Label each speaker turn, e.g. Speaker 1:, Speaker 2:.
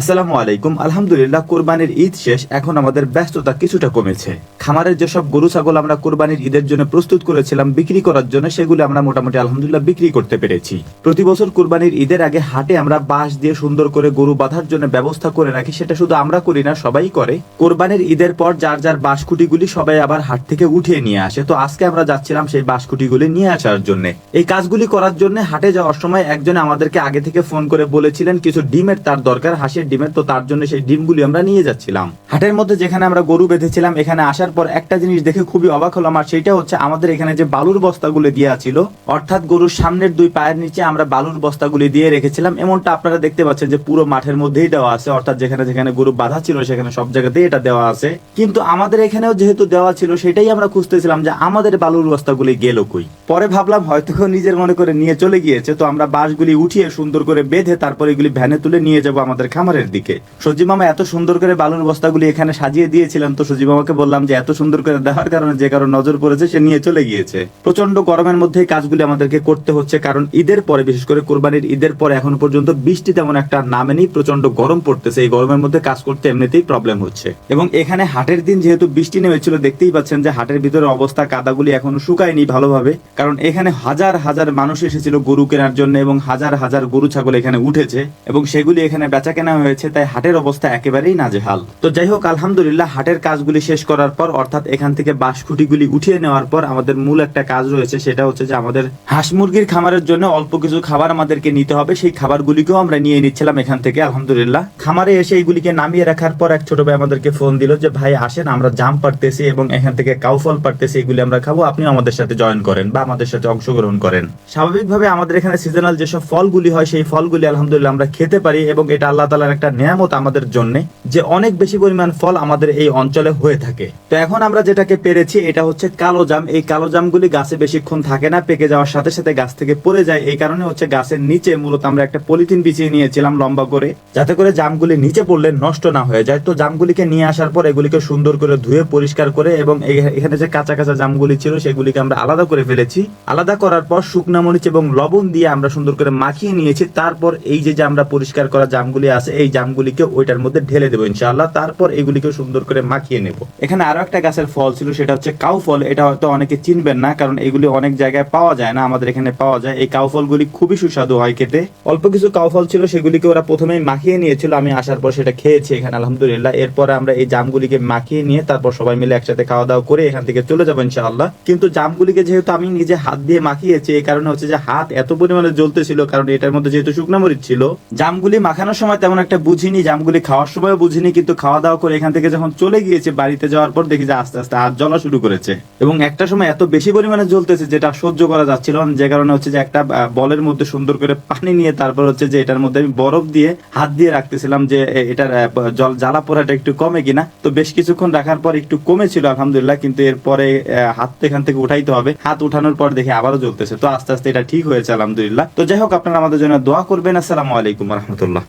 Speaker 1: আসসালামু আলাইকুম। আলহামদুলিল্লাহ, কোরবানির ঈদ শেষ। এখন আমাদের ব্যস্ততা কিছুটা কমেছে। খামারের যেসব গরু, ছাগল আমরা কোরবানির ঈদের জন্য প্রস্তুত করেছিলাম, বিক্রি করার জন্য সেগুলো আমরা মোটামুটি আলহামদুলিল্লাহ বিক্রি করতে পেরেছি। প্রতি বছর কোরবানির ঈদের আগে হাটে আমরা বাঁশ দিয়ে সুন্দর করে গরু বাঁধার জন্য ব্যবস্থা করে রাখি, সেটা শুধু আমরা করি না, সবাই করে। কোরবানির ঈদের পর যার যার বাঁশকুটিগুলি সবাই আবার হাট থেকে উঠিয়ে নিয়ে আসে। তো আজকে আমরা যাচ্ছিলাম সেই বাঁশকুটিগুলি নিয়ে আসার জন্য। এই কাজগুলি করার জন্য হাটে যাওয়ার সময় একজন আমাদেরকে আগে থেকে ফোন করে বলেছিলেন, কিছু ডিমের তার দরকার, হাঁসের ডিমের, তো তার জন্য সেই ডিমগুলি আমরা নিয়ে যাচ্ছিলাম। হাটের মধ্যে যেখানে আমরা গরু বেঁধেছিলাম, এখানে আসার পর একটা জিনিস দেখে খুবই অবাক হলাম, আর সেটা হচ্ছে আমাদের এখানে যে বালুর বস্তাগুলি দেওয়া ছিল, অর্থাৎ গরুর সামনের দুই পায়ের নিচে আমরা বালুর বস্তাগুলি দিয়ে রেখেছিলাম। এমনটা আপনারা দেখতে পাচ্ছেন যে পুরো মাঠের মধ্যেই দেওয়া আছে, অর্থাৎ যেখানে যেখানে গরু বাঁধা ছিল, সেখানে সব জায়গাতেই এটা দেওয়া আছে। কিন্তু আমাদের এখানেও যেহেতু দেওয়া ছিল, সেটাই আমরা খুঁজতেছিলাম যে আমাদের বালুর বস্তাগুলি গেল কই। পরে ভাবলাম, হয়তো কেউ নিজের মনে করে নিয়ে চলে গিয়েছে, তো আমরা বাঁশগুলি উঠিয়ে সুন্দর করে বেঁধে তারপর এগুলি ভ্যানে তুলে নিয়ে যাব আমাদের খামারের দিকে। সজি মামা এত সুন্দর করে বালুর বস্তাগুলি এখানে সাজিয়ে দিয়েছিলেন তো সজি মামাকে বললাম যে এত সুন্দর করে দেওয়ার কারণে যে কারও নজর পড়েছে সে নিয়ে চলে গিয়েছে। প্রচণ্ড গরমের মধ্যে কাজগুলি আমাদেরকে করতে হচ্ছে কারণ ঈদের পরে, বিশেষ করে কোরবানির ঈদের পরে এখনও পর্যন্ত বৃষ্টি তেমন একটা নামেনি প্রচণ্ড গরম পড়তেছে। এই গরমের মধ্যে কাজ করতে এমনিতেই প্রবলেম হচ্ছে। এবং এখানে হাটের দিন যেহেতু বৃষ্টি নেমেছিল, দেখতেই পাচ্ছেন যে হাটের ভিতরে অবস্থা কাদাগুলি এখনও শুকায়নি ভালোভাবে। কারণ এখানে হাজার হাজার মানুষ এসেছিল গরু কেনার জন্য এবং হাজার হাজার গরু, ছাগল এখানে উঠেছে এবং সেগুলি এখানে বেচা কেনা হয়েছে, তাই হাটের অবস্থা একেবারেই নাজেহাল। তো যাই হোক, আলহামদুলিল্লাহ, হাটের কাজগুলি শেষ করার পর, অর্থাৎ এখান থেকে বাঁশখুঁটিগুলি উঠিয়ে নেওয়ার পর, আমাদের মূল একটা কাজ রয়েছে, সেটা হচ্ছে যে আমাদের হাঁস মুরগির খামারের জন্য অল্প কিছু খাবার আমাদেরকে নিতে হবে। সেই খাবারগুলিকেও আমরা নিয়ে নিচ্ছিলাম এখান থেকে, আলহামদুলিল্লাহ। খামারে এসে এইগুলিকে নামিয়ে রাখার পর এক ছোট ভাই আমাদেরকে ফোন দিল যে, ভাই, আসেন, আমরা জাম পারতেছি এবং এখান থেকে কাউফল পারতেছি এগুলি আমরা খাব আপনি আমাদের সাথে জয়েন করেন বা আমাদের সাথে অংশগ্রহণ করেন। স্বাভাবিকভাবে আমাদের এখানে সিজনাল যেসব ফলগুলি হয়, সেই ফলগুলি আলহামদুলিল্লাহ আমরা খেতে পারি এবং এটা আল্লাহ তালার একটা নিয়ামত আমাদের জন্য যে অনেক বেশি পরিমাণ ফল আমাদের এই অঞ্চলে হয়ে থাকে। তো এখন আমরা যেটাকে পেরেছি, এটা হচ্ছে কালো জাম। এই কালো জামগুলি গাছে বেশিক্ষণ থাকে না, পেকে যাওয়ার সাথে সাথে গাছ থেকে পড়ে যায়। এই কারণে হচ্ছে গাছের নিচে মূলত আমরা একটা পলিথিন বিছিয়ে নিয়েছিলাম লম্বা করে, যাতে করে জামগুলি নিচে পড়লে নষ্ট না হয়ে যায়। তো জামগুলিকে নিয়ে আসার পর এগুলিকে সুন্দর করে ধুয়ে পরিষ্কার করে এবং এখানে যে কাঁচা কাঁচা জামগুলি ছিল, সেগুলিকে আমরা আলাদা করে ফেলেছি। আলাদা করার পর শুকনা মরিচ এবং লবণ দিয়ে আমরা সুন্দর করে মাখিয়ে নিয়েছি। তারপর এই যে আমরা পরিষ্কার করা জামগুলি আছে, এই জামগুলিকে ওইটার মধ্যে ঢেলে দেবো ইনশাআল্লাহ, তারপর এগুলিকে সুন্দর করে মাখিয়ে নেব। এখানে আরও একটা গাছের ফল ছিল, সেটা হচ্ছে কাউ ফল। এটা হয়তো অনেকে চিনবেন না, কারণ এগুলি অনেক জায়গায় পাওয়া যায় না, আমাদের এখানে পাওয়া যায়। এই কাউ ফলগুলি খুবই সুস্বাদু হয় খেতে। অল্প কিছু কাউ ফল ছিল, সেগুলিকে ওরা প্রথমেই মাখিয়ে নিয়েছিল। আমি আসার পর সেটা খেয়েছি এখানে, আলহামদুলিল্লাহ। এরপরে আমরা এই জামগুলিকে মাখিয়ে নিয়ে তারপর সবাই মিলে একসাথে খাওয়া দাওয়া করে এখান থেকে চলে যাব ইনশাআল্লাহ। কিন্তু জামগুলিকে যেহেতু আমি নিজে হাত দিয়ে মাখিয়েছি, এই কারণে হচ্ছে যে হাত এত পরিমাণে জ্বলতেছিল, কারণ এটার মধ্যে যেহেতু শুকনা মরিচ ছিল, জামগুলি মাখানোর সময় তেমন একটা বুঝিনি জামগুলি খাওয়ার সময় বুঝিনি, কিন্তু খাওয়া দাওয়া করে এখান থেকে যখন চলে গিয়েছে বাড়িতে যাওয়ার পর দেখি যে আস্তে আস্তে হাত জ্বলা শুরু করেছে। এবং একটা সময় এত বেশি পরিমাণে জ্বলতেছে যেটা সহ্য করা যাচ্ছিল না, যে কারণে হচ্ছে যে একটা বলের মধ্যে সুন্দর করে পানি নিয়ে তারপর হচ্ছে যে এটার মধ্যে আমি বরফ দিয়ে হাত দিয়ে রাখতেছিলাম যে এটার জল জ্বালা পোড়াটা একটু কমে কিনা। তো বেশ কিছুক্ষণ রাখার পর একটু কমেছিল, আলহামদুলিল্লাহ, কিন্তু এরপরে হাত এখান থেকে উঠাইতে হবে। হাত উঠানোর পর দেখে আবারও জ্বলতেছে। তো আস্তে আস্তে এটা ঠিক হয়েছে, আলহামদুলিল্লাহ। তো যাই হোক, আপনারা আমাদের জন্য দোয়া করবেন। আসসালামু আলাইকুম রহমতুল্লাহ।